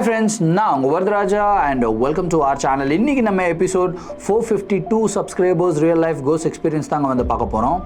Hi friends நான் உங்கள் Varadaraja and welcome to our channel இன்றைக்கி நம்ம episode four fifty two subscribers real life கோஸ் experience தாங்க வந்து பார்க்க போகிறோம்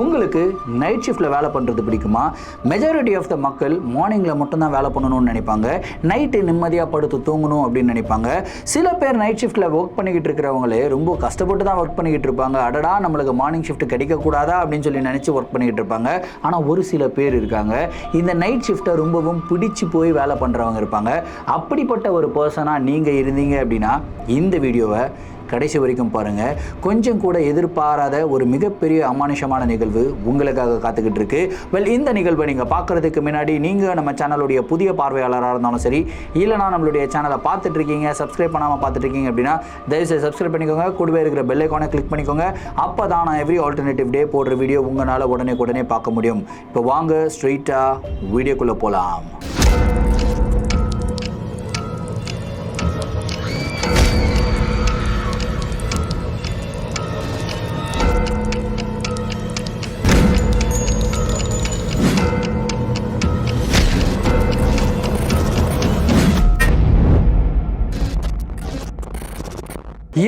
உங்களுக்கு நைட் ஷிஃப்ட்டில் வேலை பண்ணுறது பிடிக்குமா? மெஜாரிட்டி ஆஃப் த மக்கள் மார்னிங்கில் மட்டும்தான் வேலை பண்ணணும்னு நினைப்பாங்க. நைட்டு நிம்மதியாக படுத்து தூங்கணும் அப்படின்னு நினைப்பாங்க. சில பேர் நைட் ஷிஃப்ட்டில் ஒர்க் பண்ணிக்கிட்டு இருக்கிறவங்களே ரொம்ப கஷ்டப்பட்டு தான் ஒர்க் பண்ணிக்கிட்டு இருப்பாங்க. அடடா நம்மளுக்கு மார்னிங் ஷிஃப்ட் கிடைக்கக்கூடாதா அப்படின்னு சொல்லி நினச்சி ஒர்க் பண்ணிக்கிட்டு இருப்பாங்க. ஆனால் ஒரு சில பேர் இருக்காங்க. இந்த நைட் ஷிஃப்ட்டை ரொம்பவும் பிடிச்சு போய் வேலை பண்ணுறவங்க இருப்பாங்க. அப்படிப்பட்ட ஒரு பர்சனாக நீங்கள் இருந்தீங்க அப்படின்னா இந்த வீடியோவை கடைசி வரைக்கும் பாருங்கள் கொஞ்சம் கூட எதிர்பாராத ஒரு மிகப்பெரிய அமானுஷமான நிகழ்வு உங்களுக்காக காத்துக்கிட்டு இருக்கு. வெல் இந்த நிகழ்வை நீங்கள் பார்க்குறதுக்கு முன்னாடி நீங்கள் நம்ம சேனலுடைய புதிய பார்வையாளராக இருந்தாலும் சரி இல்லைனா நம்மளுடைய சேனலை பார்த்துட்டு இருக்கீங்க சப்ஸ்கிரைப் பண்ணாமல் பார்த்துட்டு இருக்கீங்க அப்படின்னா தயவுசெய்து சப்ஸ்கிரைப் பண்ணிக்கோங்க. கூடவே இருக்கிற பெல் ஐக்கானை கிளிக் பண்ணிக்கோங்க. அப்போ தான் நான் எவ்ரி ஆல்டர்னேட்டிவ் டே போடுற வீடியோ உங்களால் உடனே உடனே பார்க்க முடியும். இப்போ வாங்க ஸ்ட்ரெயிட்டாக வீடியோக்குள்ளே போகலாம்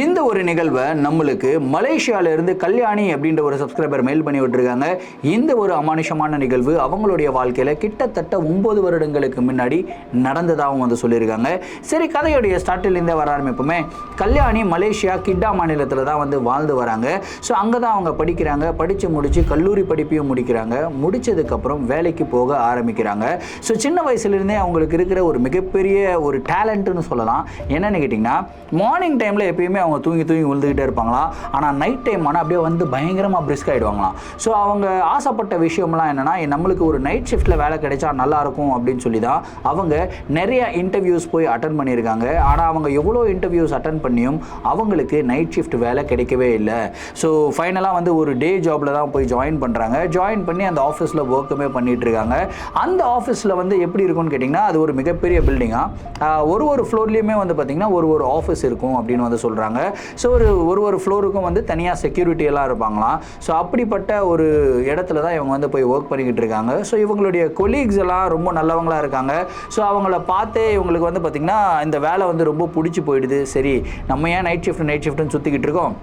இந்த ஒரு நிகழ்வை நம்மளுக்கு மலேசியால இருந்து கல்யாணி அப்படின்ற ஒரு சப்ஸ்கிரைபர் மெயில் பண்ணி விட்டுருக்காங்க. இந்த ஒரு அமானுஷமான நிகழ்வு அவங்களுடைய வாழ்க்கையில கிட்டத்தட்ட ஒன்பது வருடங்களுக்கு முன்னாடி நடந்ததாகவும் வந்து சொல்லியிருக்காங்க. சரி கதையுடைய ஸ்டார்டில் இருந்தே வர ஆரம்பிப்போமே. கல்யாணி மலேசியா கிட்டா மாநிலத்தில் தான் வந்து வாழ்ந்து வராங்க. ஸோ அங்கே தான் அவங்க படிக்கிறாங்க. படித்து முடித்து கல்லூரி படிப்பையும் முடிக்கிறாங்க. முடிச்சதுக்கப்புறம் வேலைக்கு போக ஆரம்பிக்கிறாங்க. ஸோ சின்ன வயசுலேருந்தே அவங்களுக்கு இருக்கிற ஒரு மிகப்பெரிய ஒரு டேலண்ட்டுன்னு சொல்லலாம். என்னென்னு கேட்டிங்கன்னா மார்னிங் டைமில் எப்பயுமே அவங்க தூங்கி தூங்கி விழுந்துக்கிட்டே இருப்பாங்களாம். ஆனால் நைட் டைம் ஆனால் அப்படியே வந்து பயங்கரமாக பிரிஸ்க் ஆகிடுவாங்களாம் ஸோ அவங்க ஆசைப்பட்ட விஷயம்லாம் என்னென்னா நம்மளுக்கு ஒரு நைட் ஷிஃப்ட்டில் வேலை கிடைச்சா நல்லா இருக்கும் அப்படின்னு சொல்லி தான் அவங்க நிறைய இன்டர்வியூஸ் போய் அட்டன் பண்ணியிருக்காங்க. ஆனால் அவங்க எவ்வளோ இன்டர்வியூஸ் அட்டன் பண்ணியும் அவங்களுக்கு நைட் ஷிஃப்ட் வேலை கிடைக்கவே இல்லை. ஸோ ஃபைனலாக வந்து ஒரு டே ஜாபில் தான் போய் ஜாயின் பண்ணுறாங்க ஜாயின் பண்ணி அந்த ஆஃபீஸில் ஒர்க்குமே பண்ணிகிட்டு இருக்காங்க அந்த ஆஃபீஸில் வந்து எப்படி இருக்கும்னு கேட்டிங்கன்னா அது ஒரு மிகப்பெரிய பில்டிங்காக ஒரு ஒரு ஃப்ளோர்லேயுமே வந்து பார்த்திங்கன்னா ஒரு ஒரு ஆஃபீஸ் இருக்கும் அப்படின்னு வந்து சொல்கிறாங்க ஸோ ஒரு ஒரு ஒரு ஃப்ளோருக்கும் வந்து தனியாக செக்யூரிட்டி எல்லாம் இருப்பாங்களாம். ஸோ அப்படிப்பட்ட ஒரு இடத்துல தான் இவங்க வந்து போய் ஒர்க் பண்ணிக்கிட்டு இருக்காங்க. ஸோ இவங்களுடைய கொலீக்ஸ் எல்லாம் ரொம்ப நல்லவங்களா இருக்காங்க. ஸோ அவங்கள பார்த்தே இவங்களுக்கு வந்து பார்த்திங்கன்னா இந்த வேலை வந்து ரொம்ப பிடிச்சி போயிடுது. சரி நம்ம ஏன் நைட் ஷிஃப்ட் நைட் ஷிஃப்ட்னு சுற்றிக்கிட்டு இருக்கோம்?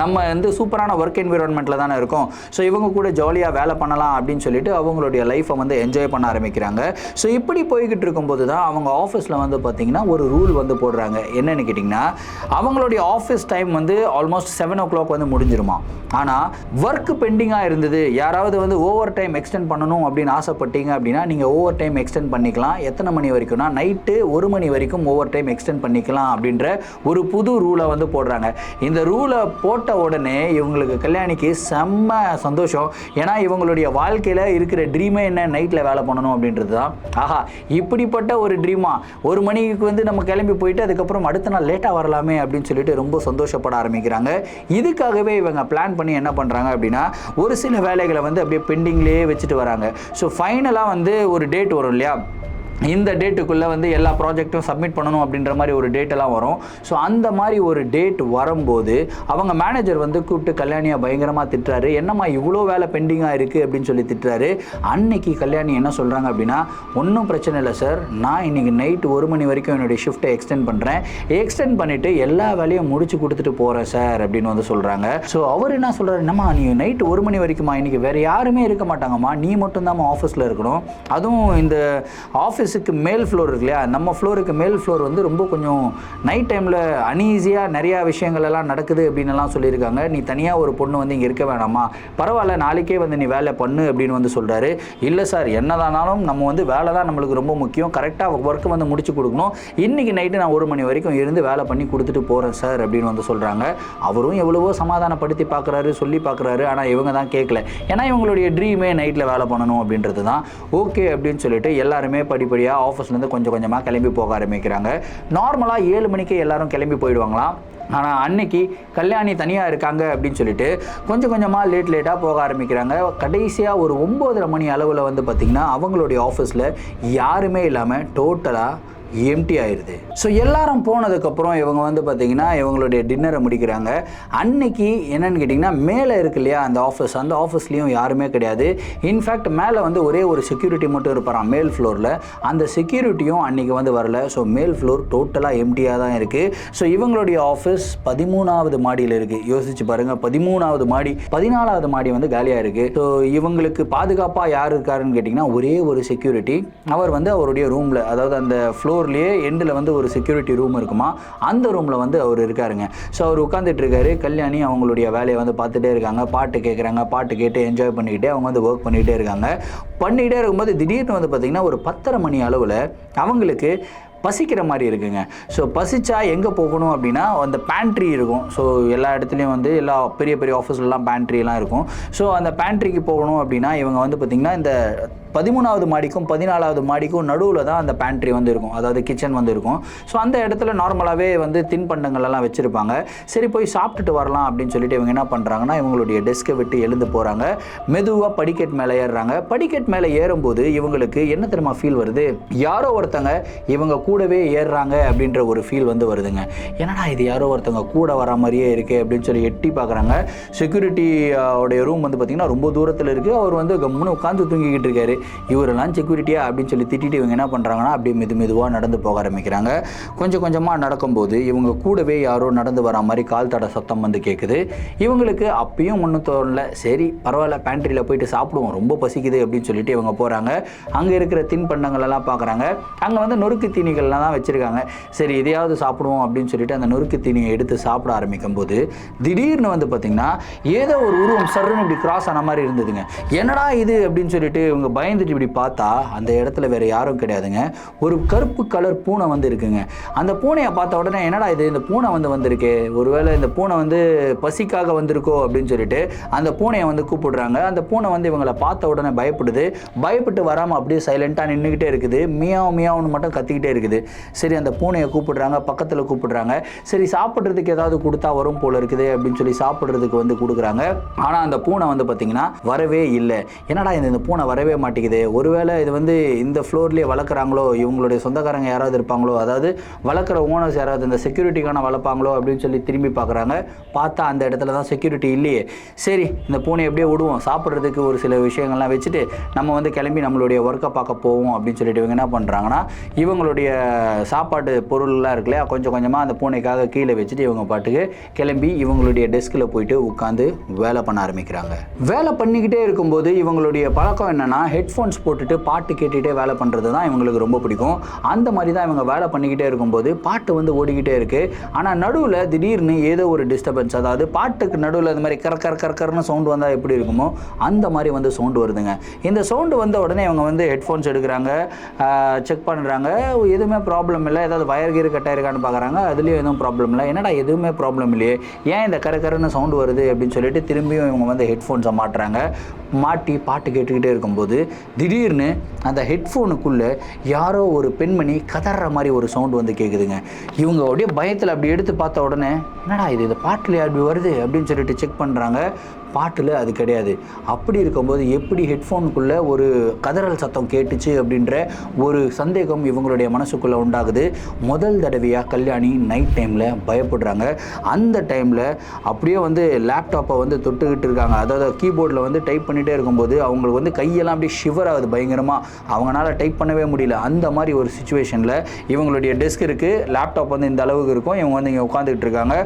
நம்ம வந்து சூப்பரான ஒர்க் என்விரான்மெண்ட்டில் தானே இருக்கோம். ஸோ இவங்க கூட ஜாலியாக வேலை பண்ணலாம் அப்படின்னு சொல்லிட்டு அவங்களுடைய லைஃப்பை வந்து என்ஜாய் பண்ண ஆரம்பிக்கிறாங்க. ஸோ இப்படி போய்கிட்டு இருக்கும்போது தான் அவங்க ஆஃபீஸில் வந்து பார்த்திங்கன்னா ஒரு ரூல் வந்து போடுறாங்க. என்னென்னு கேட்டிங்கன்னா அவங்களுடைய ஆஃபீஸ் டைம் வந்து ஆல்மோஸ்ட் செவன் ஓ கிளாக் வந்து முடிஞ்சிருமா? ஆனால் ஒர்க் பெண்டிங்காக இருந்தது. யாராவது வந்து ஓவர் டைம் எக்ஸ்டெண்ட் பண்ணணும் அப்படின்னு ஆசைப்பட்டீங்க அப்படின்னா நீங்கள் ஓவர் டைம் எக்ஸ்டெண்ட் பண்ணிக்கலாம். எத்தனை மணி வரைக்கும்னா நைட்டு ஒரு மணி வரைக்கும் ஓவர் டைம் எக்ஸ்டெண்ட் பண்ணிக்கலாம் அப்படின்ற ஒரு புது ரூலை வந்து போடுறாங்க. இந்த ரூலை போ போட்ட உடனே இவங்களுக்கு கல்யாணிக்கு செம்ம சந்தோஷம். ஏன்னா இவங்களுடைய வாழ்க்கையில் இருக்கிற ட்ரீமே என்ன? நைட்டில் வேலை பண்ணணும் அப்படின்றது தான் ஆஹா இப்படிப்பட்ட ஒரு ட்ரீமா ஒரு மணிக்கு வந்து நம்ம கிளம்பி போயிட்டு அதுக்கப்புறம் அடுத்த நாள் லேட்டாக வரலாமே அப்படின்னு சொல்லிட்டு ரொம்ப சந்தோஷப்பட ஆரம்பிக்கிறாங்க. இதுக்காகவே இவங்க பிளான் பண்ணி என்ன பண்ணுறாங்க அப்படின்னா ஒரு சில வேலைகளை வந்து அப்படியே பெண்டிங்லேயே வச்சுட்டு வராங்க. ஸோ ஃபைனலாக வந்து ஒரு டேட் வரும் இல்லையா? இந்த டேட்டுக்குள்ளே வந்து எல்லா ப்ராஜெக்ட்டும் சப்மிட் பண்ணணும் அப்படின்ற மாதிரி ஒரு டேட்டெல்லாம் வரும். ஸோ அந்த மாதிரி ஒரு டேட் வரும்போது அவங்க மேனேஜர் வந்து கூப்பிட்டு கல்யாணியை பயங்கரமாக திட்டுறாரு. என்னம்மா இவ்வளோ வேலை பெண்டிங்காக இருக்குது அப்படின்னு சொல்லி திட்டுறாரு. அன்னைக்கு கல்யாணி என்ன சொல்கிறாங்க அப்படின்னா ஒன்றும் பிரச்சனை இல்லை சார் நான் இன்னைக்கு நைட் ஒரு மணி வரைக்கும் என்னுடைய ஷிஃப்ட்டை எக்ஸ்டெண்ட் பண்ணுறேன் எக்ஸ்டெண்ட் பண்ணிவிட்டு எல்லா வேலையும் முடிச்சு கொடுத்துட்டு போகிறேன் சார் அப்படின்னு வந்து சொல்கிறாங்க ஸோ அவர் என்ன சொல்கிறாரு என்னம்மா நீ நைட் ஒரு மணி வரைக்குமா இன்றைக்கி வேறு யாருமே இருக்க மாட்டாங்கம்மா. நீ மட்டும்தான் ஆஃபீஸில் இருக்கணும். அதுவும் இந்த ஆஃபீஸ் ஆஃபீஸுக்கு மேல் ஃப்ளோர் இருக்கு இல்லையா? நம்ம ஃப்ளோருக்கு மேல் ஃப்ளோர் வந்து ரொம்ப கொஞ்சம் நைட் டைமில் அன்ஈஸியாக நிறையா விஷயங்கள் எல்லாம் நடக்குது அப்படின்னு எல்லாம் சொல்லியிருக்காங்க. நீ தனியாக ஒரு பொண்ணு வந்து இங்கே இருக்க வேணாமா? பரவாயில்ல நாளைக்கே வந்து நீ வேலை பண்ணு அப்படின்னு வந்து சொல்கிறாரு இல்லை சார் என்னதானாலும் நம்ம வந்து வேலை தான் நம்மளுக்கு ரொம்ப முக்கியம். கரெக்டாக ஒர்க்கு வந்து முடிச்சு கொடுக்கணும். இன்றைக்கி நைட்டு நான் ஒரு மணி வரைக்கும் இருந்து வேலை பண்ணி கொடுத்துட்டு போகிறேன் சார் அப்படின்னு வந்து சொல்கிறாங்க அவரும் எவ்வளவோ சமாதானப்படுத்தி பார்க்குறாரு சொல்லி பார்க்குறாரு ஆனால் இவங்க தான் கேட்கல ஏன்னா இவங்களுடைய ட்ரீமே நைட்டில் வேலை பண்ணணும் அப்படின்றது தான் ஓகே அப்படின்னு சொல்லிட்டு எல்லாருமே படிப்படியாக ஆஃபீஸ்லேருந்து கொஞ்சம் கொஞ்சமாக கிளம்பி போக ஆரம்பிக்கிறாங்க. நார்மலாக ஏழு மணிக்கு எல்லாரும் கிளம்பி போயிடுவாங்களாம். ஆனால் அன்னைக்கு கல்யாணி தனியாக இருக்காங்க அப்படின்னு சொல்லிட்டு கொஞ்சம் கொஞ்சமாக லேட் லேட்டாக போக ஆரம்பிக்கிறாங்க. கடைசியாக ஒரு ஒம்போதரை மணி அளவில் வந்து பார்த்திங்கன்னா அவங்களுடைய ஆஃபீஸில் யாருமே இல்லாமல் டோட்டலாக எம்டி ஆயிடுது ஸோ எல்லாரும் போனதுக்கப்புறம் இவங்க வந்து பார்த்தீங்கன்னா இவங்களுடைய டின்னரை முடிக்கிறாங்க. அன்னைக்கு என்னன்னு கேட்டிங்கன்னா மேலே இருக்கு இல்லையா அந்த ஆஃபீஸ் அந்த ஆஃபீஸ்லேயும் யாருமே கிடையாது. இன்ஃபேக்ட் மேலே வந்து ஒரே ஒரு செக்யூரிட்டி மட்டும் இருப்பாராம் மேல் ஃப்ளோரில் அந்த செக்யூரிட்டியும் அன்னைக்கு வந்து வரல. ஸோ மேல் ஃப்ளோர் டோட்டலாக எம்டியாக தான் இருக்குது ஸோ இவங்களுடைய ஆஃபீஸ் பதிமூணாவது மாடியில் இருக்குது யோசிச்சு பாருங்கள் பதிமூணாவது மாடி பதினாலாவது மாடி வந்து காலியாக இருக்குது ஸோ இவங்களுக்கு பாதுகாப்பாக யார் இருக்காருன்னு கேட்டிங்கன்னா ஒரே ஒரு செக்யூரிட்டி அவர் வந்து அவருடைய ரூமில் அதாவது அந்த ஃப்ளோர் ஃப்ளோர்லேயே எண்டில் வந்து ஒரு செக்யூரிட்டி ரூம் இருக்குமா? அந்த ரூமில் வந்து அவர் இருக்காருங்க. ஸோ அவர் உட்காந்துட்டு இருக்காரு. கல்யாணி அவங்களுடைய வேலையை வந்து பார்த்துட்டே இருக்காங்க. பாட்டு கேட்குறாங்க பாட்டு கேட்டு என்ஜாய் பண்ணிக்கிட்டே அவங்க வந்து ஒர்க் பண்ணிகிட்டே இருக்காங்க. பண்ணிகிட்டே இருக்கும்போது திடீர்னு வந்து பார்த்திங்கன்னா ஒரு பத்தரை மணி அளவில் அவங்களுக்கு பசிக்கிற மாதிரி இருக்குங்க. ஸோ பசிச்சா எங்கே போகணும் அப்படின்னா அந்த பேண்ட்ரி இருக்கும். ஸோ எல்லா இடத்துலையும் வந்து எல்லா பெரிய பெரிய ஆஃபீஸ்லலாம் பேண்ட்ரிலாம் இருக்கும். ஸோ அந்த பேண்ட்ரிக்கு போகணும் அப்படின்னா இவங்க வந்து பார்த்திங்கன்னா இந்த பதிமூணாவது மாடிக்கும் பதினாலாவது மாடிக்கும் நடுவில் தான் அந்த பேண்ட்ரி வந்து இருக்கும் அதாவது கிச்சன் வந்து இருக்கும் ஸோ அந்த இடத்துல நார்மலாகவே வந்து தின்பண்டங்கள் எல்லாம் வச்சுருப்பாங்க. சரி போய் சாப்பிட்டுட்டு வரலாம் அப்படின்னு சொல்லிட்டு இவங்க என்ன பண்ணுறாங்கன்னா இவங்களுடைய டெஸ்க்கை விட்டு எழுந்து போகிறாங்க மெதுவாக படிக்கட் மேலே ஏறுறாங்க. படிக்கட் மேலே ஏறும்போது இவங்களுக்கு என்ன தெரியுமா ஃபீல் வருது? யாரோ ஒருத்தங்க இவங்க கூடவே ஏறுறாங்க அப்படின்ற ஒரு ஃபீல் வந்து வருதுங்க. என்னடா இது யாரோ ஒருத்தங்க கூட வர மாதிரியே இருக்கே அப்படின்னு சொல்லி எட்டி பார்க்குறாங்க செக்யூரிட்டி உடைய ரூம் வந்து பார்த்திங்கன்னா ரொம்ப தூரத்தில் இருக்குது அவர் வந்து கம்முன்னு உட்காந்து தூங்கிக்கிட்டு இருக்காரு. இவரெல்லாம் செக்யூரிட்டியா அப்படின்னு சொல்லி திட்டிட்டு இவங்க என்ன பண்ணுறாங்கன்னா அப்படியே மெது மெதுவாக நடந்து போக ஆரம்பிக்கிறாங்க. கொஞ்சம் கொஞ்சமாக நடக்கும்போது இவங்க கூடவே யாரோ நடந்து வரா மாதிரி கால் தட சத்தம் வந்து கேட்குது இவங்களுக்கு அப்பயும் ஒன்றும் தோணல. சரி பரவாயில்ல பேண்ட்ரியில் போயிட்டு சாப்பிடுவோம். ரொம்ப பசிக்குது அப்படின்னு சொல்லிட்டு இவங்க போகிறாங்க அங்கே இருக்கிற தின்பண்டங்களெல்லாம் பார்க்குறாங்க அங்கே வந்து நொறுக்கு தீனிகள்லாம் தான் வச்சுருக்காங்க. சரி இதையாவது சாப்பிடுவோம் அப்படின்னு சொல்லிட்டு அந்த நொறுக்கு தீனியை எடுத்து சாப்பிட ஆரம்பிக்கும் போது திடீர்னு வந்து பார்த்திங்கன்னா ஏதோ ஒரு உருவம் சர்ன்னு இப்படி கிராஸ் ஆன மாதிரி இருந்ததுங்க. என்னடா இது அப்படின்னு சொல்லிட்டு இவங்க பயந்துட்டு இப்படி பார்த்தா அந்த இடத்துல வேற யாரும் கிடையாதுங்க. ஒரு கருப்பு கலர் பூனை வந்து இருக்குங்க. அந்த பூனையை பார்த்த உடனே என்னடா இது? இந்த பூனை வந்து வந்திருக்கு. ஒருவேளை இந்த பூனை வந்து பசிக்காக வந்திருக்கோ அப்படின்னு சொல்லிட்டு அந்த பூனையை வந்து கூப்பிடுறாங்க. அந்த பூனை வந்து இவங்களை பார்த்த உடனே பயப்படுது. பயப்பட்டு வராமல் அப்படியே சைலண்ட்டாக நின்றுக்கிட்டே இருக்குது. மியாவும் மியாவ்னு மட்டும் கத்திக்கிட்டே இருக்குது. சரி அந்த பூனையை கூப்பிடுறாங்க. பக்கத்தில் கூப்பிடுறாங்க. சரி சாப்பிட்றதுக்கு ஏதாவது கொடுத்தா வரும் போல இருக்குது அப்படின்னு சொல்லி சாப்பிட்றதுக்கு வந்து கொடுக்குறாங்க. ஆனால் அந்த பூனை வந்து பார்த்தீங்கன்னா வரவே இல்லை. என்னடா இந்த பூனை வரவே மாட்டேங்குது ஒருவேளை இது வந்து இந்த ஃப்ளோர்லேயே வளர்க்குறாங்களோ இவங்களுடைய சொந்தக்காரங்க யாராவது இருப்பாங்களோ அதாவது வளர்க்குற ஓனர்ஸ் யாராவது இந்த செக்யூரிட்டிக்கான வளர்ப்பாங்களோ அப்படின்னு சொல்லி திரும்பி பார்க்குறாங்க. பார்த்தா அந்த இடத்துல தான் செக்யூரிட்டி இல்லையே. சரி இந்த பூனை எப்படியே விடுவோம். சாப்பிட்றதுக்கு ஒரு சில விஷயங்கள்லாம் வச்சுட்டு நம்ம வந்து கிளம்பி நம்மளுடைய ஒர்க்கை பார்க்க போவோம் அப்படின்னு சொல்லிட்டு இவங்க என்ன பண்ணுறாங்கன்னா இவங்களுடைய சாப்பாடு பொருள்லாம் இருக்கு இல்லையா கொஞ்சம் கொஞ்சமாக அந்த பூனைக்காக கீழே வச்சுட்டு இவங்க பாட்டுக்கு கிளம்பி இவங்களுடைய டெஸ்கில் போயிட்டு உட்காந்து வேலை பண்ண ஆரம்பிக்கிறாங்க. வேலை பண்ணிக்கிட்டே இருக்கும்போது இவங்களுடைய பழக்கம் என்னென்னா ஹெட் ஹெட்ஃபோன்ஸ் போட்டுட்டு பாட்டு கேட்டுகிட்டே வேலை பண்ணுறது தான் இவங்களுக்கு ரொம்ப பிடிக்கும். அந்த மாதிரி தான் இவங்க வேலை பண்ணிக்கிட்டே இருக்கும்போது பாட்டு வந்து ஓடிக்கிட்டே இருக்குது ஆனால் நடுவில் திடீர்னு ஏதோ ஒரு டிஸ்டர்பன்ஸ் அதாவது பாட்டுக்கு நடுவில் இந்த மாதிரி கர கர கரன்னு சவுண்டு வந்தால் எப்படி இருக்குமோ அந்த மாதிரி வந்து சவுண்டு வருதுங்க. இந்த சவுண்டு வந்த உடனே இவங்க வந்து ஹெட்ஃபோன்ஸ் எடுக்கிறாங்க செக் பண்ணுறாங்க எதுவுமே ப்ராப்ளம் இல்லை. ஏதாவது வயர் கீர் கட் ஆயிருக்கான்னு பார்க்குறாங்க அதுலேயும் எதுவும் ப்ராப்ளம் இல்லை. என்னடா எதுவுமே ப்ராப்ளம் இல்லையே. ஏன் இந்த கர கரன்னு சவுண்டு வருது அப்படின்னு சொல்லிட்டு திரும்பியும் இவங்க வந்து ஹெட்ஃபோன்ஸை மாட்டுறாங்க. மாட்டி பாட்டு கேட்டுக்கிட்டே இருக்கும்போது திடீர்னு அந்த ஹெட்ஃபோனுக்குள்ளே யாரோ ஒரு பெண்மணி கதற மாதிரி ஒரு சவுண்டு வந்து கேட்குதுங்க இவங்க அப்படியே பயத்தில் அப்படி எடுத்து பார்த்த உடனே என்னடா இது? இந்த பாட்டில் அப்படி வருது? அப்படின்னு சொல்லிட்டு செக் பண்ணுறாங்க பாட்டில் அது கிடையாது. அப்படி இருக்கும்போது எப்படி ஹெட்ஃபோனுக்குள்ளே ஒரு கதறல் சத்தம் கேட்டுச்சு அப்படின்ற ஒரு சந்தேகம் இவங்களுடைய மனசுக்குள்ளே உண்டாகுது. முதல் தடவையாக கல்யாணி நைட் டைமில் பயப்படுறாங்க. அந்த டைமில் அப்படியே வந்து லேப்டாப்பை வந்து தொட்டுக்கிட்டு இருக்காங்க. அதாவது கீபோர்டில் வந்து டைப் பண்ணிகிட்டே இருக்கும்போது அவங்களுக்கு வந்து கையெல்லாம் அப்படியே ஷிவர் ஆகுது பயங்கரமாக அவங்களால டைப் பண்ணவே முடியல. அந்த மாதிரி ஒரு சுச்சுவேஷனில் இவங்களுடைய டெஸ்க் இருக்குது லேப்டாப் வந்து இந்த அளவுக்கு இருக்கும். இவங்க வந்து இங்கே உட்காந்துக்கிட்டு இருக்காங்க.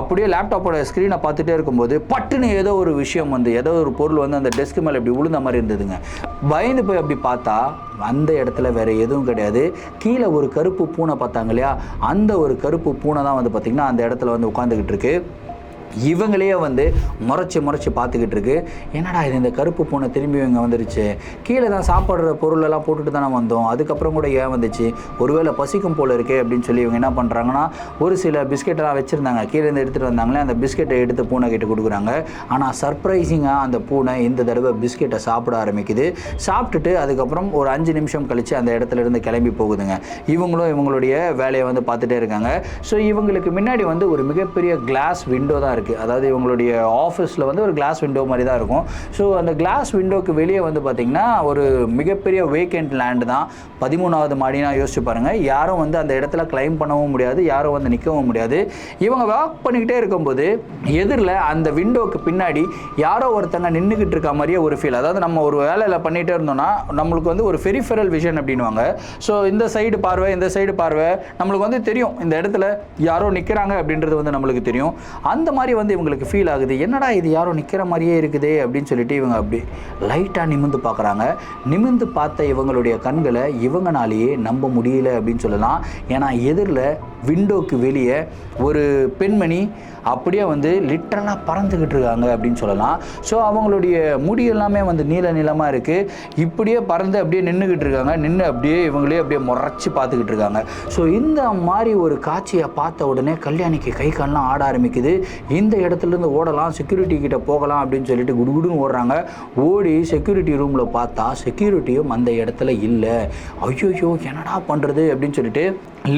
அப்படியே லேப்டாப்போட ஸ்க்ரீனை பார்த்துட்டே இருக்கும்போது பட்டுன்னு ஏதோ ஒரு விஷயம் வந்து ஏதோ ஒரு பொருள் வந்து அந்த டெஸ்க் மேலே இப்படி விழுந்த மாதிரி இருந்ததுங்க. பயந்து போய் அப்படி பார்த்தா அந்த இடத்துல வேற எதுவும் கிடையாது. கீழே ஒரு கருப்பு பூனை பார்த்தாங்க இல்லையா? அந்த ஒரு கருப்பு பூனை தான் வந்து பார்த்திங்கன்னா அந்த இடத்துல வந்து உட்காந்துக்கிட்டு இருக்கு. இவங்களையே வந்து முறைச்சி முறைச்சி பார்த்துக்கிட்டு இருக்கு. என்னடா இது இந்த கருப்பு பூனை திரும்பி இவங்க வந்துருச்சு. கீழே தான் சாப்பிட்ற பொருளெல்லாம் போட்டுட்டு தானே வந்தோம். அதுக்கப்புறம் கூட ஏன் வந்துச்சு? ஒருவேளை பசிக்கும் போல இருக்கே அப்படின்னு சொல்லி இவங்க என்ன பண்ணுறாங்கன்னா ஒரு சில பிஸ்கெட்டெல்லாம் வச்சுருந்தாங்க. கீழே இருந்து எடுத்துகிட்டு வந்தாங்களே அந்த பிஸ்கெட்டை எடுத்து பூனை கிட்ட கொடுக்குறாங்க. ஆனால் சர்ப்ரைசிங்காக அந்த பூனை இந்த தடவை பிஸ்கெட்டை சாப்பிட ஆரம்பிக்குது. சாப்பிட்டுட்டு அதுக்கப்புறம் ஒரு அஞ்சு நிமிஷம் கழித்து அந்த இடத்துல இருந்து கிளம்பி போகுதுங்க. இவங்களும் இவங்களுடைய வேலையை வந்து பார்த்துட்டே இருக்காங்க. ஸோ இவங்களுக்கு முன்னாடி வந்து ஒரு மிகப்பெரிய கிளாஸ் விண்டோ தான் இருக்குது அதாவது இவங்களுடைய ஆஃபீஸில் வந்து ஒரு கிளாஸ் விண்டோ மாதிரி தான் இருக்கும். ஸோ அந்த கிளாஸ் விண்டோக்கு வெளியே வந்து பார்த்திங்கன்னா ஒரு மிகப்பெரிய வேக்கண்ட் லேண்டு தான். பதிமூணாவது மாடினா யோசிச்சு பாருங்கள் யாரும் வந்து அந்த இடத்துல கிளைம் பண்ணவும் முடியாது யாரும் வந்து நிற்கவும் முடியாது. இவங்க வாக் பண்ணிக்கிட்டே இருக்கும்போது எதிரில் அந்த விண்டோக்கு பின்னாடி யாரோ ஒருத்தங்க நின்றுக்கிட்டு இருக்க மாதிரியே ஒரு ஃபீல் அதாவது நம்ம ஒரு வேலையில் பண்ணிகிட்டே இருந்தோம்னா நம்மளுக்கு வந்து ஒரு ஃபெரிஃபெரல் விஷன் அப்படின்வாங்க ஸோ இந்த சைடு பார்வை இந்த சைடு பார்வை நம்மளுக்கு வந்து தெரியும். இந்த இடத்துல யாரோ நிற்கிறாங்க அப்படின்றது வந்து நம்மளுக்கு தெரியும். அந்த மாதிரி வந்து இவங்களுக்கு ஃபீல் ஆகுது. என்னடா இது யாரோ நிற்கிற மாதிரியே இருக்குது அப்படின்னு சொல்லிட்டு இவங்க அப்படி லைட்டாக நிமிந்து பார்க்குறாங்க. நிமிந்து பார்த்த இவங்களுடைய கண்களை இவங்கனாலேயே நம்ப முடியல அப்படின்னு சொல்லலாம். ஏன்னா எதிரில் விண்டோக்கு வெளியே ஒரு பெண்மணி அப்படியே வந்து லிட்டரலாக பறந்துக்கிட்டு இருக்காங்க அப்படின்னு சொல்லலாம். ஸோ அவங்களுடைய முடி எல்லாமே வந்து நீல நீளமாக இருக்குது இப்படியே பறந்து அப்படியே நின்றுக்கிட்டு இருக்காங்க. நின்று அப்படியே இவங்களே அப்படியே முறைச்சி பார்த்துக்கிட்டு இருக்காங்க. ஸோ இந்த மாதிரி ஒரு காட்சியை பார்த்த உடனே கல்யாணிக்கு கை கால்லாம் ஆட ஆரம்பிக்குது. இந்த இடத்துலேருந்து ஓடலாம் செக்யூரிட்டி கிட்ட போகலாம் அப்படின்னு சொல்லிட்டு குடுகுடுன்னு ஓடுறாங்க. ஓடி செக்யூரிட்டி ரூமில் பார்த்தா செக்யூரிட்டியும் அந்த இடத்துல இல்லை. ஐயோ என்னடா பண்ணுறது அப்படின்னு சொல்லிட்டு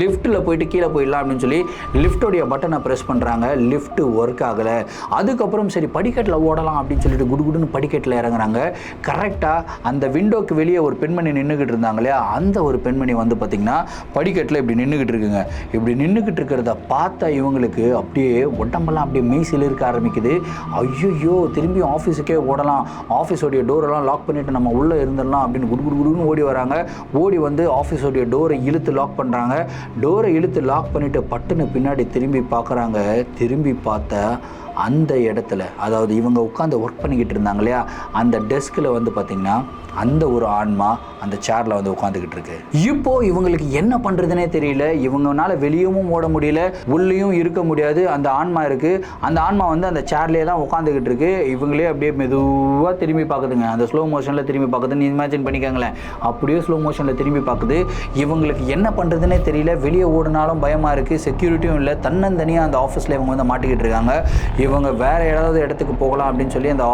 லிஃப்ட்டில் போயிட்டு கீழே போயிடலாம் அப்படின்னு சொல்லி லிஃப்ட்டோடைய பட்டனை ப்ரெஸ் பண்ணுறாங்க லிஃப்ட்டு ஒர்க் ஆகலை. அதுக்கப்புறம் சரி படிக்கட்டில் ஓடலாம் அப்படின்னு சொல்லிட்டு குடுகுடுன்னு படிக்கட்டில் இறங்குறாங்க. கரெக்டாக அந்த விண்டோக்கு வெளியே ஒரு பெண்மணி நின்றுக்கிட்டு இருந்தாங்க இல்லையா? அந்த ஒரு பெண்மணி வந்து பார்த்திங்கன்னா படிக்கட்டில் இப்படி நின்றுக்கிட்டு இருக்குங்க. இப்படி நின்றுக்கிட்டு இருக்கிறத பார்த்தா இவங்களுக்கு அப்படியே உடம்பெல்லாம் அப்படியே மீசில் இருக்க ஆரம்பிக்குது. ஐயோ திரும்பி ஆஃபீஸுக்கே ஓடலாம். ஆஃபீஸோடைய டோரெல்லாம் லாக் பண்ணிவிட்டு நம்ம உள்ளே இருந்துடலாம் அப்படின்னு குடு குடு குடுன்னு ஓடி வராங்க. ஓடி வந்து ஆஃபீஸோடைய டோரை இழுத்து லாக் பண்ணுறாங்க டோரை இழுத்து லாக் பண்ணிவிட்டு பட்டுன்னு பின்னாடி திரும்பி பார்க்குறாங்க. திரும்பி பார்த்தா அந்த இடத்துல அதாவது இவங்க உட்காந்து ஒர்க் பண்ணிக்கிட்டு இருந்தாங்க இல்லையா? அந்த டெஸ்கில் வந்து பார்த்திங்கன்னா அந்த ஒரு ஆன்மா அந்த சேரில் வந்து உட்காந்துக்கிட்டு இருக்கு. இப்போ இவங்களுக்கு என்ன பண்ணுறதுனே தெரியல. இவங்கனால வெளியவும் ஓட முடியல. உள்ளேயும் இருக்க முடியாது. அந்த ஆன்மா இருக்குது அந்த ஆன்மா வந்து அந்த சேர்லேயே தான் உட்காந்துக்கிட்டு இருக்கு. இவங்களே அப்படியே மெதுவாக திரும்பி பார்க்குதுங்க. அந்த ஸ்லோ மோஷனில் திரும்பி பார்க்குதுன்னு இமேஜின் பண்ணிக்கோங்களேன். அப்படியே ஸ்லோ மோஷனில் திரும்பி பார்க்குது. இவங்களுக்கு என்ன பண்ணுறதுனே தெரியல. வெளியே ஓடினாலும் பயமாக இருக்குது செக்யூரிட்டியும் இல்லை. தன்னந்தனியாக அந்த ஆஃபீஸில் இவங்க வந்து மாட்டிக்கிட்டு இருக்காங்க. இவங்க வேறு ஏதாவது இடத்துக்கு போகலாம் அப்படின்னு சொல்லி அந்த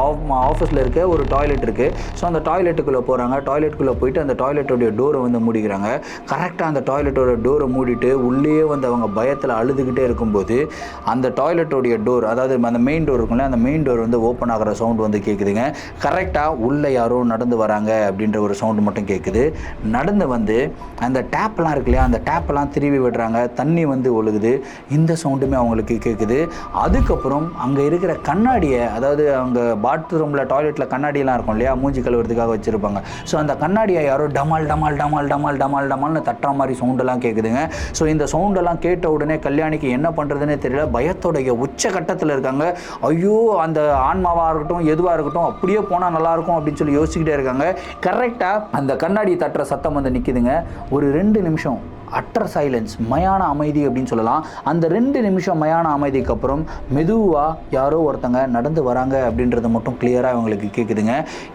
ஆஃபீஸில் இருக்க ஒரு டாய்லெட் இருக்குது ஸோ அந்த டாய்லெட்டுக்கு டாய்லெட்டுக்குள்ளே போகிறாங்க. டாய்லெட்டுக்குள்ளே போயிட்டு அந்த டாய்லெட்டோடைய டோரை வந்து மூடிக்கிறாங்க. கரெக்டாக அந்த டாய்லெட்டோட டோரை மூடிட்டு உள்ளே வந்து அவங்க பயத்தில் அழுதுகிட்டே இருக்கும்போது அந்த டாய்லெட்டோடைய டோர் அதாவது அந்த மெயின் டோர் இருக்குல்ல அந்த மெயின் டோர் வந்து ஓப்பன் ஆகிற சவுண்ட் வந்து கேட்குதுங்க கரெக்டாக உள்ளே யாரோ நடந்து வராங்க அப்படின்ற ஒரு சவுண்டு மட்டும் கேட்குது நடந்து வந்து அந்த டேப்லாம் இருக்கு இல்லையா அந்த டேப்பெல்லாம் திருவி விடுறாங்க. தண்ணி வந்து ஒழுகுது. இந்த சவுண்டுமே அவங்களுக்கு கேட்குது அதுக்கப்புறம் அங்கே இருக்கிற கண்ணாடியை அதாவது அவங்க பாத்ரூமில் டாய்லெட்டில் கண்ணாடியெல்லாம் இருக்கும் இல்லையா மூஞ்சி கழுவுறதுக்காக வச்சுருப்பாங்க. ஸோ அந்த கண்ணாடியை யாரோ டமால் டமால் டமால் டமால் டமால் டமால்னு தட்டுற மாதிரி சவுண்டெல்லாம் கேட்குதுங்க ஸோ இந்த சவுண்டெல்லாம் கேட்ட உடனே கல்யாணிக்கு என்ன பண்ணுறதுனே தெரியல. பயத்தோடைய உச்ச கட்டத்தில் இருக்காங்க. ஐயோ அந்த ஆன்மாவாக இருக்கட்டும் எதுவாக இருக்கட்டும் அப்படியே போனால் நல்லாயிருக்கும் அப்படின்னு சொல்லி யோசிச்சுக்கிட்டே இருக்காங்க. கரெக்டாக அந்த கண்ணாடி தட்டுற சத்தம் வந்து நிற்கிதுங்க ஒரு ரெண்டு நிமிஷம் அட்டர் சைலன்ஸ் மயான அமைதி அப்படின்னு சொல்லலாம். அந்த ரெண்டு நிமிஷம் மயான அமைதிக்கு அப்புறம் மெதுவாக யாரோ ஒருத்தங்க நடந்து வராங்க அப்படின்றது மட்டும் கிளியராக இவங்களுக்கு கேட்குதுங்க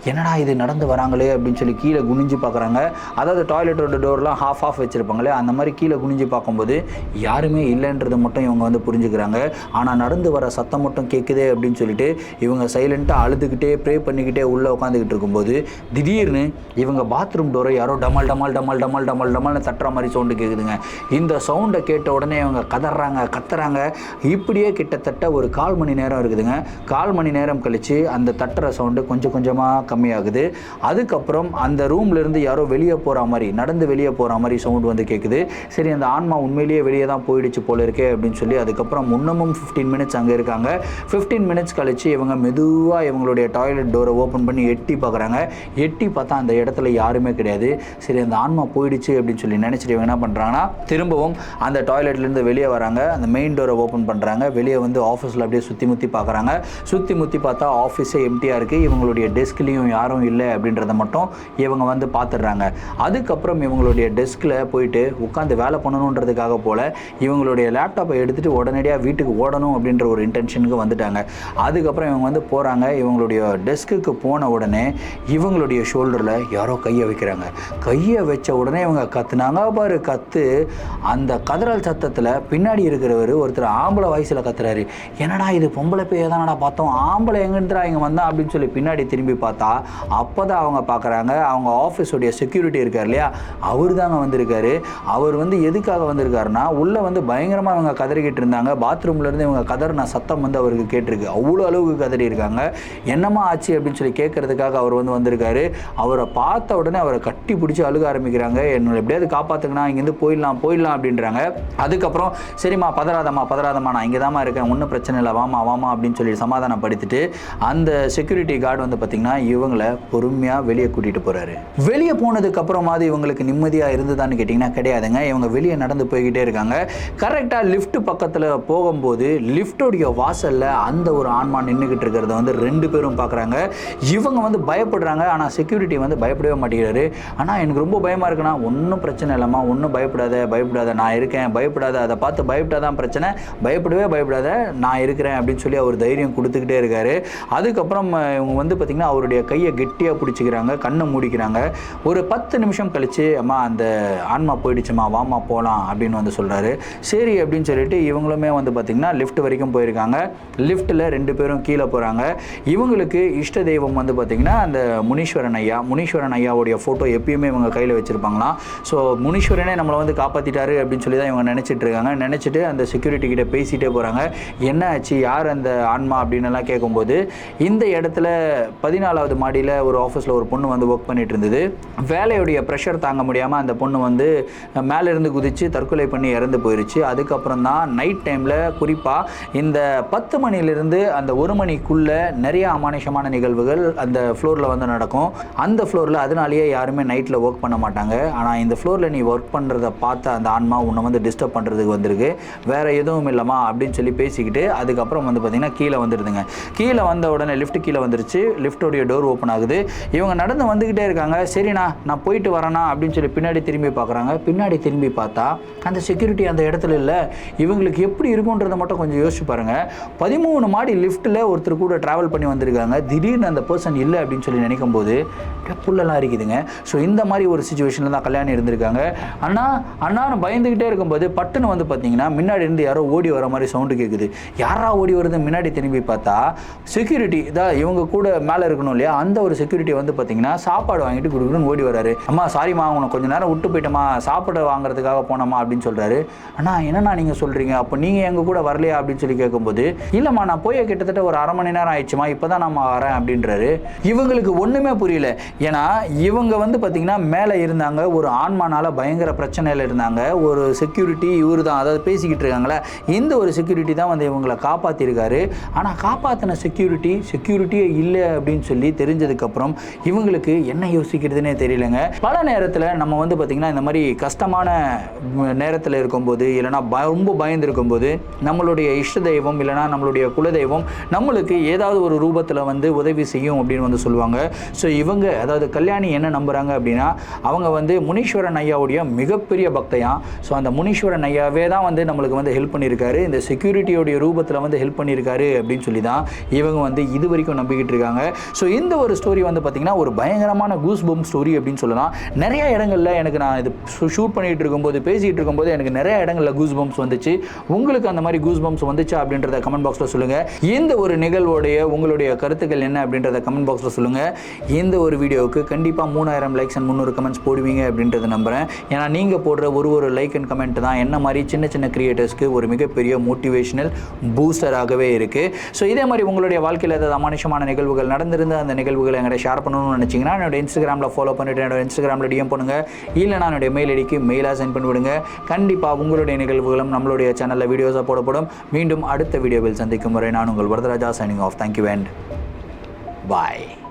என்னடா இது நடந்து வராங்களே அப்படின்னு சொல்லி கீழே குனிஞ்சு பார்க்குறாங்க அதாவது டாய்லெட்டோட டோர்லாம் ஹாஃப் ஆஃப் வச்சுருப்பாங்களே அந்த மாதிரி கீழே குனிஞ்சு பார்க்கும்போது யாருமே இல்லைன்றது மட்டும் இவங்க வந்து புரிஞ்சுக்கிறாங்க. ஆனால் நடந்து வர சத்தம் மட்டும் கேட்குதே அப்படின்னு சொல்லிட்டு இவங்க சைலண்ட்டாக அழுதுகிட்டே ப்ரே பண்ணிக்கிட்டே உள்ளே உட்காந்துக்கிட்டு இருக்கும்போது திடீர்னு இவங்க பாத்ரூம் டோரை யாரோ டமால் டமால் டமால் டமால் டமால் டமால்னு தட்டுற மாதிரி சவுண்டு கேட்குதுங்க இந்த சவுண்டை கேட்ட உடனே இவங்க கதறாங்க கத்துறாங்க. இப்படியே கிட்டத்தட்ட ஒரு கால் மணி நேரம் இருக்குதுங்க. கால் மணி நேரம் கழித்து அந்த தட்டுற சவுண்டு கொஞ்சம் கொஞ்சமாக கம்மியாகுது. அதுக்கப்புறம் அந்த ரூம்ல இருந்து யாரோ வெளியே போகிற மாதிரி நடந்து வெளியே போகிற மாதிரி சவுண்டு வந்து கேட்குது சரி அந்த ஆன்மா உண்மையிலேயே வெளியே தான் போயிடுச்சு போல இருக்கே அப்படின்னு சொல்லி அதுக்கப்புறம் முன்னமும் ஃபிஃப்டீன் மினிட்ஸ் அங்கே இருக்காங்க. ஃபிஃப்டீன் மினிட்ஸ் கழிச்சு இவங்க மெதுவாக இவங்களுடைய டாய்லெட் டோரை ஓப்பன் பண்ணி எட்டி பார்க்குறாங்க எட்டி பார்த்தா அந்த இடத்துல யாருமே கிடையாது. சரி அந்த ஆன்மா போயிடுச்சு அப்படின்னு சொல்லி நினச்சிட்டு இவங்க என்ன பண்ணுறாங்க பண்ணுறாங்கன்னா திரும்பவும் அந்த டாய்லெட்லேருந்து வெளியே வராங்க. அந்த மெயின் டோரை ஓப்பன் பண்ணுறாங்க வெளியே வந்து ஆஃபீஸில் அப்படியே சுற்றி முற்றி பார்க்குறாங்க சுற்றி முற்றி பார்த்தா ஆஃபீஸே எம்டியாக இருக்குது இவங்களுடைய டெஸ்க்லேயும் யாரும் இல்லை அப்படின்றத மட்டும் இவங்க வந்து பார்த்துடுறாங்க அதுக்கப்புறம் இவங்களுடைய டெஸ்கில் போயிட்டு உட்காந்து வேலை பண்ணணுன்றதுக்காக போல் இவங்களுடைய லேப்டாப்பை எடுத்துகிட்டு உடனடியாக வீட்டுக்கு ஓடணும் அப்படின்ற ஒரு இன்டென்ஷனுக்கு வந்துட்டாங்க. அதுக்கப்புறம் இவங்க வந்து போகிறாங்க இவங்களுடைய டெஸ்க்குக்கு போன உடனே இவங்களுடைய ஷோல்டரில் யாரோ கையை வைக்கிறாங்க. கையை வச்ச உடனே இவங்க கத்துனாங்க. பாரு பார்த்து அந்த கதறல் சத்தத்தில் பின்னாடி இருக்கிறவர் ஒருத்தர் ஆம்பளை வயசில் கத்துறாரு. என்னடா இது பொம்பளை பேய தானடா பார்த்தோம். ஆம்பளை எங்கிருந்துடா இங்கே வந்தா அப்படின்னு சொல்லி பின்னாடி திரும்பி பார்த்தா அப்போ தான் அவங்க பார்க்குறாங்க. அவங்க ஆஃபீஸுடைய செக்யூரிட்டி இருக்கார் இல்லையா? அவர் தாங்க வந்திருக்காரு. அவர் வந்து எதுக்காக வந்திருக்காருன்னா உள்ளே வந்து பயங்கரமாக இவங்க கதறிக்கிட்டு இருந்தாங்க. பாத்ரூம்லேருந்து இவங்க கதறின சத்தம் வந்து அவருக்கு கேட்டிருக்கு. அவ்வளோ அளவுக்கு கதறி இருக்காங்க என்னம்மா ஆச்சு அப்படின்னு சொல்லி கேட்கறதுக்காக அவர் வந்து வந்திருக்காரு. அவரை பார்த்த உடனே அவரை கட்டி பிடிச்சி அழுக ஆரம்பிக்கிறாங்க. என்னை எப்படியாவது காப்பாற்றுங்கன்னா இங்கேருந்து போயிடலாம் போயிடலாம் அப்படின்றாங்க. அதுக்கப்புறம் சரிம்மா பதறாதம்மா பதறாதம்மா நான் இங்கே தாம்மா இருக்கேன் ஒன்றும் பிரச்சனை இல்லை வாமா வாமா அப்படின்னு சொல்லி சமாதானப்படுத்திட்டு அந்த செக்யூரிட்டி கார்டு வந்து பார்த்திங்கன்னா இவங்களை பொறுமையாக வெளியே கூட்டிகிட்டு போகிறாரு வெளியே போனதுக்கு அப்புறமாவது இவங்களுக்கு நிம்மதியாக இருந்ததான்னு கேட்டிங்கன்னா கிடையாதுங்க. இவங்க வெளியே நடந்து போய்கிட்டே இருக்காங்க. கரெக்டாக லிஃப்ட் பக்கத்தில் போகும்போது லிஃப்டோடைய வாசலில் அந்த ஒரு ஆன்மா நின்றுக்கிட்டு இருக்கிறத வந்து ரெண்டு பேரும் பார்க்குறாங்க இவங்க வந்து பயப்படுறாங்க ஆனால் செக்யூரிட்டி வந்து பயப்படவே மாட்டேங்கிறாரு. ஆனால் எனக்கு ரொம்ப பயமாக இருக்குன்னா ஒன்றும் பிரச்சனை இல்லைம்மா ஒன்றும் பயப்படாத பயப்படாத நான் இருக்கேன் பயப்படாத அதை பார்த்து பயப்பட்டாதான் பிரச்சனை. பயப்படவே பயப்படாத நான் இருக்கிறேன் அப்படின்னு சொல்லி அவர் தைரியம் கொடுத்துக்கிட்டே இருக்காரு. அதுக்கப்புறம் இவங்க வந்து பார்த்திங்கன்னா அவருடைய கையை கெட்டியாக பிடிச்சிக்கிறாங்க கண்ணை மூடிக்கிறாங்க. ஒரு பத்து நிமிஷம் கழிச்சு அம்மா அந்த ஆன்மா போயிடுச்சுமா வாமா போகலாம் அப்படின்னு வந்து சொல்கிறாரு சரி அப்படின்னு சொல்லிட்டு இவங்களுமே வந்து பார்த்திங்கன்னா லிஃப்ட் வரைக்கும் போயிருக்காங்க. லிஃப்ட்டில் ரெண்டு பேரும் கீழே போகிறாங்க இவங்களுக்கு இஷ்ட தெய்வம் வந்து பார்த்திங்கன்னா அந்த முனீஸ்வரன் ஐயா. முனீஸ்வரன் ஐயாவுடைய ஃபோட்டோ எப்பயுமே இவங்க கையில் வச்சுருப்பாங்களாம். ஸோ முனீஸ்வரனே நம்மளை வந்து காப்பாற்றிட்டாரு அப்படின்னு சொல்லி தான் இவங்க நினச்சிட்டு இருக்காங்க. நினச்சிட்டு அந்த செக்யூரிட்டி கிட்ட பேசிகிட்டே போகிறாங்க என்ன ஆச்சு? யார் அந்த ஆன்மா அப்படின்னு எல்லாம் கேட்கும்போது இந்த இடத்துல பதினாலாவது மாடியில் ஒரு ஆஃபீஸில் ஒரு பொண்ணு வந்து ஒர்க் பண்ணிட்டு இருந்தது. வேலையுடைய ப்ரெஷர் தாங்க முடியாமல் அந்த பொண்ணு வந்து மேலேருந்து குதித்து தற்கொலை பண்ணி இறந்து போயிருச்சு. அதுக்கப்புறம் தான் நைட் டைமில் குறிப்பாக இந்த பத்து மணிலேருந்து அந்த ஒரு மணிக்குள்ளே நிறைய அமானுஷமான நிகழ்வுகள் அந்த ஃப்ளோரில் வந்து நடக்கும். அந்த ஃப்ளோரில் அதனாலேயே யாருமே நைட்டில் ஒர்க் பண்ண மாட்டாங்க. ஆனால் இந்த ஃப்ளோரில் நீ ஒர்க் பண்ணுறத பார்த்த அந்த ஆன்மா உன்னை வந்து டிஸ்டர்ப் பண்ணுறதுக்கு வந்திருக்கு. வேறு எதுவும் இல்லைம்மா அப்படின்னு சொல்லி பேசிக்கிட்டு அதுக்கப்புறம் வந்து பார்த்திங்கன்னா கீழே வந்துடுதுங்க கீழே வந்த உடனே லிஃப்ட் கீழே வந்துருச்சு. லிஃப்டோடைய டோர் ஓப்பன் ஆகுது. இவங்க நடந்து வந்துக்கிட்டே இருக்காங்க. சரிண்ணா நான் போயிட்டு வரேனா அப்படின்னு சொல்லி பின்னாடி திரும்பி பார்க்குறாங்க. பின்னாடி திரும்பி பார்த்தா அந்த செக்யூரிட்டி அந்த இடத்துல இல்லை. இவங்களுக்கு எப்படி இருக்குன்றதை மட்டும் கொஞ்சம் யோசிச்சு பாருங்கள் பதிமூணு மாடி லிஃப்ட்டில் ஒருத்தர் கூட ட்ராவல் பண்ணி வந்திருக்காங்க. திடீர்னு அந்த பர்சன் இல்லை அப்படின்னு சொல்லி நினைக்கும் போது புல்லெல்லாம் இருக்குதுங்க ஸோ இந்த மாதிரி ஒரு சுச்சுவேஷனில் தான் கல்யாணம் இருந்திருக்காங்க. அண்ணா அண்ணான்னு பயந்துக்கிட்டே இருக்கும்போது பட்டுன்னு வந்து பார்த்தீங்கன்னா முன்னாடி இருந்து யாரோ ஓடி வர மாதிரி சவுண்டு கேட்குது யாரா ஓடி வருது முன்னாடி திரும்பி பார்த்தா செக்யூரிட்டி தான் இவங்க கூட மேலே இருக்கணும் இல்லையா அந்த ஒரு செக்யூரிட்டி வந்து பார்த்தீங்கன்னா சாப்பாடு வாங்கிட்டு கொடுக்குன்னு ஓடி வராரு. அம்மா சாரிம்மா உனக்கு கொஞ்ச நேரம் விட்டு போயிட்டோமா சாப்பாடு வாங்குறதுக்காக போனோமா அப்படின்னு சொல்கிறாரு அண்ணா என்னண்ணா நீங்கள் சொல்கிறீங்க அப்போ நீங்கள் எங்கள் கூட வரலையா? அப்படின்னு சொல்லி கேட்கும்போது இல்லைம்மா நான் போய் கிட்டத்தட்ட ஒரு அரை மணி நேரம் ஆயிடுச்சுமா இப்போ தான் நம்ம வரேன் அப்படின்றாரு. இவங்களுக்கு ஒன்றுமே புரியல. ஏன்னா இவங்க வந்து பார்த்தீங்கன்னா மேலே இருந்தாங்க ஒரு ஆன்மானால் பயங்கர பிரச்சனை. பிரச்சனையில் இருந்தாங்க. ஒரு செக்யூரிட்டி இவர் தான் அதாவது பேசிக்கிட்டு இருக்காங்களே இந்த ஒரு செக்யூரிட்டி தான் வந்து இவங்களை காப்பாற்றிருக்காரு ஆனால் காப்பாற்றின செக்யூரிட்டி செக்யூரிட்டியே இல்லை அப்படின்னு சொல்லி தெரிஞ்சதுக்கப்புறம் இவங்களுக்கு என்ன யோசிக்கிறதுனே தெரியலங்க. பல நேரத்தில் நம்ம வந்து பார்த்திங்கன்னா இந்த மாதிரி கஷ்டமான நேரத்தில் இருக்கும்போது இல்லைனா ப ரொம்ப பயந்து இருக்கும்போது நம்மளுடைய இஷ்ட தெய்வம் இல்லைனா நம்மளுடைய குலதெய்வம் நம்மளுக்கு ஏதாவது ஒரு ரூபத்தில் வந்து உதவி செய்யும் அப்படின்னு வந்து சொல்லுவாங்க. ஸோ இவங்க அதாவது கல்யாணி என்ன நம்புகிறாங்க அப்படின்னா அவங்க வந்து முனீஸ்வரன் ஐயாவுடைய மிக மிகப்பெரிய பக்தையாம் ஸோ அந்த முனீஸ்வரன் ஐயாவே தான் வந்து நம்மளுக்கு வந்து ஹெல்ப் பண்ணியிருக்காரு. இந்த செக்யூரிட்டியோடைய ரூபத்தில் வந்து ஹெல்ப் பண்ணியிருக்காரு அப்படின்னு சொல்லி தான் இவங்க வந்து இது வரைக்கும் நம்பிக்கிட்டு இருக்காங்க. ஸோ இந்த ஒரு ஸ்டோரி வந்து பார்த்திங்கன்னா ஒரு பயங்கரமான கூஸ் பம் ஸ்டோரி அப்படின்னு சொல்லலாம். நிறைய இடங்களில் எனக்கு நான் இது ஷூட் பண்ணிகிட்டு இருக்கும்போது பேசிகிட்டு இருக்கும்போது எனக்கு நிறைய இடங்களில் கூஸ் பம்ப்ஸ் வந்துச்சு. உங்களுக்கு அந்த மாதிரி கூஸ் பம்ப்ஸ் வந்துச்சா அப்படின்றத கமெண்ட் பாக்ஸில் சொல்லுங்கள் இந்த ஒரு நிகழ்வோடைய உங்களுடைய கருத்துக்கள் என்ன அப்படின்றத கமெண்ட் பாக்ஸில் சொல்லுங்கள் இந்த ஒரு வீடியோவுக்கு கண்டிப்பாக மூணாயிரம் லைக்ஸ் அண்ட் முந்நூறு கமெண்ட்ஸ் போடுவீங்க அப்படின்றத நம்புகிறேன் ஏன்னா நீங்கள் போடுற ஒரு ஒரு லைக் அண்ட் கமெண்ட் தான் என்ன மாதிரி சின்ன சின்ன கிரியேட்டர்ஸ்க்கு ஒரு மிகப்பெரிய மோட்டிவேஷனல் பூஸ்டராகவே இருக்குது ஸோ இதே மாதிரி உங்களுடைய வாழ்க்கையில் ஏதாவது அமானுஷமான நிகழ்வுகள் நடந்திருந்த அந்த நிகழ்வுகளை எங்கிட்ட ஷேர் பண்ணணும்னு நினச்சிங்கன்னா என்னோட இன்ஸ்டாகிராமில் ஃபாலோ பண்ணிட்டு என்னோட இன்ஸ்டாகிராமில் டிஎம் பண்ணுங்கள் இல்லைனா என்னுடைய மெயில் ஐடிக்கு மெயிலாக சென்ட் பண்ணி விடுங்க கண்டிப்பாக உங்களுடைய நிகழ்வுகளும் நம்மளுடைய சேனலில் வீடியோஸாக போடப்படும். மீண்டும் அடுத்த வீடியோவில் சந்திக்கும் வரை நான் உங்கள் Varadaraja signing off thank you and bye